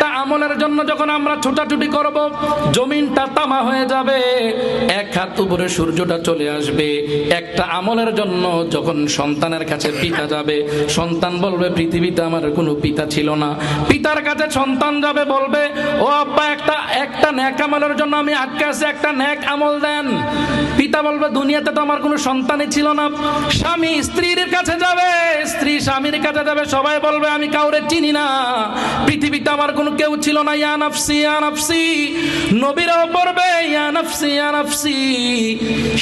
একটা আমলের জন্য যখন আমরা ছোটাছুটি করব, জমিনটা তামা হয়ে যাবে, এক হাত উপরে সূর্যটা চলে আসবে। একটা আমলের জন্য যখন সন্তানের কাছে পিতা যাবে, সন্তান বলবে, পৃথিবীতে আমার কোনো পিতা ছিল না। পিতার কাছে সন্তান যাবে, বলবে, ও আব্বা, একটা একটা ন্যাক আমলের জন্য আমি আটকে আছি, একটা ন্যাক আমল দেন। পিতা বলবে, দুনিয়াতে তো আমার কোনো সন্তানই ছিল না। স্বামী স্ত্রীর কাছে যাবে, স্ত্রী স্বামীর কাছে যাবে, সবাই বলবে, আমি কাউরে চিনি না। পৃথিবীতে আমার কোনো কেউ ছিল না, ইয়া নাফসি নবীরাও পড়বে, ইয়া নাফসি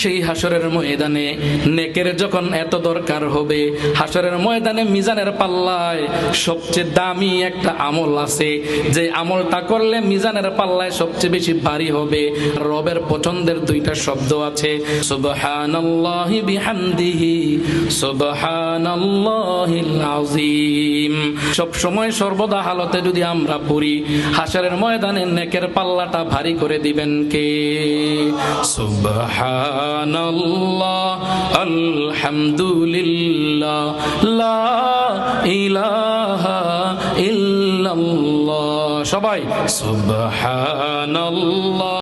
সেই হাসরের ময়দানে নেকের যখন এত দরকার হবে, হাসরের ময়দানে মিজানের পাল্লায় সবচেয়ে দামি একটা আমল আছে। যে আমলটা করলে মিজানের পাল্লায় সবচেয়ে বেশি ভারী হবে। রবের পছন্দের দুইটা শব্দ আছে, সুবহানাল্লাহি বিহামদিহি, সুবহানাল্লাহিল আযীম। সব সময় সর্বদা হালতে যদি আমরা পড়ি হাসরের ময়দানে নেকের পাল্লাটা ভারী করে দিবেন কে? সুবহানাল্লাহ, আলহামদুলিল্লাহ ইলাহা ইল্লাল্লাহ। সবাই, সুবহানাল্লাহ।